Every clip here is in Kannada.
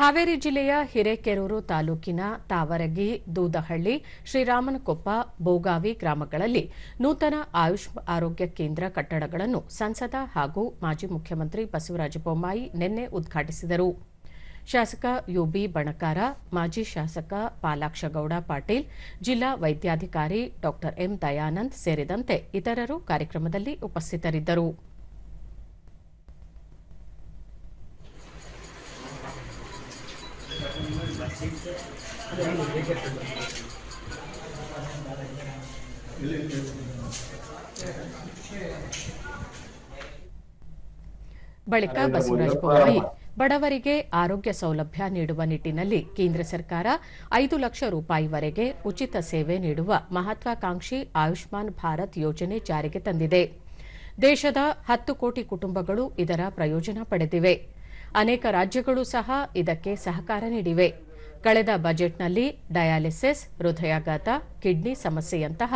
ಹಾವೇರಿ ಜಿಲ್ಲೆಯ ಹಿರೇಕೆರೂರು ತಾಲೂಕಿನ ತಾವರಗಿ, ದೂದಹಳ್ಳಿ, ಶ್ರೀರಾಮನಕೊಪ್ಪ ಬೋಗಾವಿ ಗ್ರಾಮಗಳಲ್ಲಿ ನೂತನ ಆಯುಷ್ ಆರೋಗ್ಯ ಕೇಂದ್ರ ಕಟ್ಟಡಗಳನ್ನು ಸಂಸದ ಹಾಗೂ ಮಾಜಿ ಮುಖ್ಯಮಂತ್ರಿ ಬಸವರಾಜ ಬೊಮ್ಮಾಯಿ ನಿನ್ನೆ ಉದ್ಘಾಟಿಸಿದರು. ಶಾಸಕ ಯುಬಿ ಬಣಕಾರ, ಮಾಜಿ ಶಾಸಕ ಪಾಲಾಕ್ಷಗೌಡ ಪಾಟೀಲ್, ಜಿಲ್ಲಾ ವೈದ್ಯಾಧಿಕಾರಿ ಡಾ ಎಂ. ದಯಾನಂದ್ ಸೇರಿದಂತೆ ಇತರರು ಕಾರ್ಯಕ್ರಮದಲ್ಲಿ ಉಪಸ್ಥಿತರಿದ್ದರು. ಬಳಿಕ ಬಸವರಾಜ ಬೊಮ್ಮಾಯಿ ಬಡವರಿಗೆ ಆರೋಗ್ಯ ಸೌಲಭ್ಯ ನೀಡುವ ನಿಟ್ಟಿನಲ್ಲಿ ಕೇಂದ್ರ ಸರ್ಕಾರ ಐದು ಲಕ್ಷ ರೂಪಾಯಿವರೆಗೆ ಉಚಿತ ಸೇವೆ ನೀಡುವ ಮಹತ್ವಾಕಾಂಕ್ಷಿ ಆಯುಷ್ಮಾನ್ ಭಾರತ್ ಯೋಜನೆ ಜಾರಿಗೆ ತಂದಿದೆ. ದೇಶದ ಹತ್ತು ಕೋಟಿ ಕುಟುಂಬಗಳು ಇದರ ಪ್ರಯೋಜನ ಪಡೆದಿವೆ. ಅನೇಕ ರಾಜ್ಯಗಳು ಸಹ ಇದಕ್ಕೆ ಸಹಕಾರ ನೀಡಿವೆ. ಕಳೆದ ಬಜೆಟ್ನಲ್ಲಿ ಡಯಾಲಿಸಿಸ್, ಹೃದಯಾಘಾತ, ಕಿಡ್ನಿ ಸಮಸ್ಯೆಯಂತಹ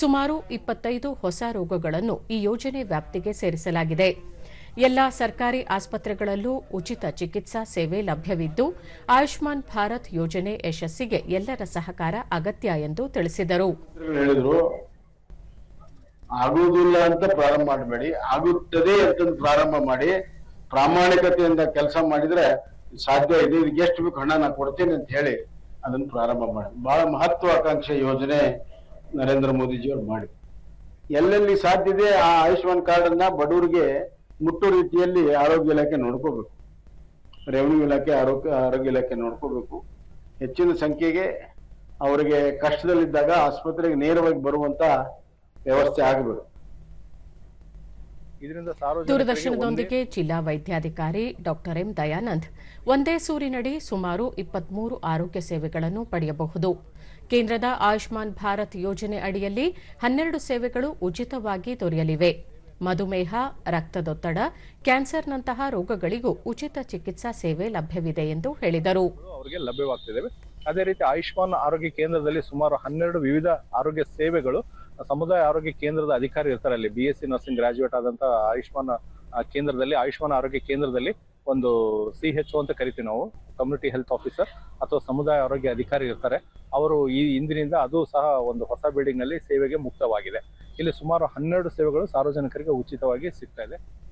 ಸುಮಾರು ಇಪ್ಪತ್ತೈದು ಹೊಸ ರೋಗಗಳನ್ನು ಈ ಯೋಜನೆ ವ್ಯಾಪ್ತಿಗೆ ಸೇರಿಸಲಾಗಿದೆ. ಎಲ್ಲ ಸರ್ಕಾರಿ ಆಸ್ಪತ್ರೆಗಳಲ್ಲೂ ಉಚಿತ ಚಿಕಿತ್ಸಾ ಸೇವೆ ಲಭ್ಯವಿದ್ದು, ಆಯುಷ್ಮಾನ್ ಭಾರತ್ ಯೋಜನೆ ಯಶಸ್ಸಿಗೆ ಎಲ್ಲರ ಸಹಕಾರ ಅಗತ್ಯ ಎಂದು ತಿಳಿಸಿದರು. ಆಗುವುದಿಲ್ಲ ಅಂತ ಪ್ರಾರಂಭ ಮಾಡಬೇಡಿ. ಆಗುತ್ತದೆ ಅಂತ ಪ್ರಾರಂಭ ಮಾಡಿ, ಪ್ರಾಮಾಣಿಕತೆಯಿಂದ ಕೆಲಸ ಮಾಡಿದ್ರೆ ಸಾಧ್ಯ ಇದೆ, ಇದಕ್ಕೆ ಎಷ್ಟು ಬೇಕು ಹಣ ನಾನು ಕೊಡ್ತೇನೆ ಅಂತ ಹೇಳಿ ಅದನ್ನು ಪ್ರಾರಂಭ ಮಾಡಿ. ಬಹಳ ಮಹತ್ವಾಕಾಂಕ್ಷೆ ಯೋಜನೆ ನರೇಂದ್ರ ಮೋದಿಜಿಯವರು ಮಾಡಿ ಎಲ್ಲೆಲ್ಲಿ ಸಾಧ್ಯ ಇದೆ ಆ ಆಯುಷ್ಮಾನ್ ಕಾರ್ಡ್ ಅನ್ನ ಬಡವರಿಗೆ ಮುಟ್ಟು ರೀತಿಯಲ್ಲಿ ಆರೋಗ್ಯ ಇಲಾಖೆ ನೋಡ್ಕೋಬೇಕು. ರೆವಿನ್ಯೂ ಇಲಾಖೆ, ಆರೋಗ್ಯ ಆರೋಗ್ಯ ಇಲಾಖೆ ನೋಡ್ಕೋಬೇಕು. ಹೆಚ್ಚಿನ ಸಂಖ್ಯೆಗೆ ಅವರಿಗೆ ಕಷ್ಟದಲ್ಲಿದ್ದಾಗ ಆಸ್ಪತ್ರೆಗೆ ನೇರವಾಗಿ ಬರುವಂತ ವ್ಯವಸ್ಥೆ ಆಗಬೇಕು. ಇದರಿಂದ ದೂರದರ್ಶನದೊಂದಿಗೆ ಜಿಲ್ಲಾ ವೈದ್ಯಾಧಿಕಾರಿ ಡಾಕ್ಟರ್ ಎಂ ದಯಾನಂದ್ ಒಂದೇ ಸೂರಿನಡಿ ಸುಮಾರು ಇಪ್ಪತ್ಮೂರು ಆರೋಗ್ಯ ಸೇವೆಗಳನ್ನು ಪಡೆಯಬಹುದು. ಕೇಂದ್ರದ ಆಯುಷ್ಮಾನ್ ಭಾರತ್ ಯೋಜನೆ ಅಡಿಯಲ್ಲಿ ಹನ್ನೆರಡು ಸೇವೆಗಳು ಉಚಿತವಾಗಿ ದೊರೆಯಲಿವೆ. ಮಧುಮೇಹ ರಕ್ತದೊತ್ತಡ ಕ್ಯಾನ್ಸರ್ನಂತಹ ರೋಗಗಳಿಗೂ ಉಚಿತ ಚಿಕಿತ್ಸಾ ಸೇವೆ ಲಭ್ಯವಿದೆ ಎಂದು ಹೇಳಿದರು. ಅವರಿಗೆ ಲಭ್ಯವಾಗ್ತಿದ್ದಾವೆ. ಅದೇ ರೀತಿ ಆಯುಷ್ಮಾನ್ ಆರೋಗ್ಯ ಕೇಂದ್ರದಲ್ಲಿ ಸುಮಾರು ಹನ್ನೆರಡು ವಿವಿಧ ಆರೋಗ್ಯ ಸೇವೆಗಳು ಸಮುದಾಯ ಆರೋಗ್ಯ ಕೇಂದ್ರದ ಅಧಿಕಾರಿ ಇರ್ತಾರೆ ಅಲ್ಲಿ B S C nursing graduate ಆದಂತ ಆಯುಷ್ಮಾನ್ ಕೇಂದ್ರದಲ್ಲಿ, ಆಯುಷ್ಮಾನ್ ಆರೋಗ್ಯ ಕೇಂದ್ರದಲ್ಲಿ ಒಂದು ಸಿ ಎಚ್ ಅಂತ ಕರಿತೀವಿ ನಾವು ಕಮ್ಯುನಿಟಿ ಹೆಲ್ತ್ ಆಫೀಸರ್ ಅಥವಾ ಸಮುದಾಯ ಆರೋಗ್ಯ ಅಧಿಕಾರಿ ಇರ್ತಾರೆ. ಅವರು ಈ ಇಂದಿನಿಂದ ಅದು ಸಹ ಒಂದು ಹೊಸ ಬಿಲ್ಡಿಂಗ್ನಲ್ಲಿ ಸೇವೆಗೆ ಮುಕ್ತವಾಗಿದೆ. ಇಲ್ಲಿ ಸುಮಾರು ಹನ್ನೆರಡು ಸೇವೆಗಳು ಸಾರ್ವಜನಿಕರಿಗೆ ಉಚಿತವಾಗಿ ಸಿಗ್ತಾ ಇದೆ.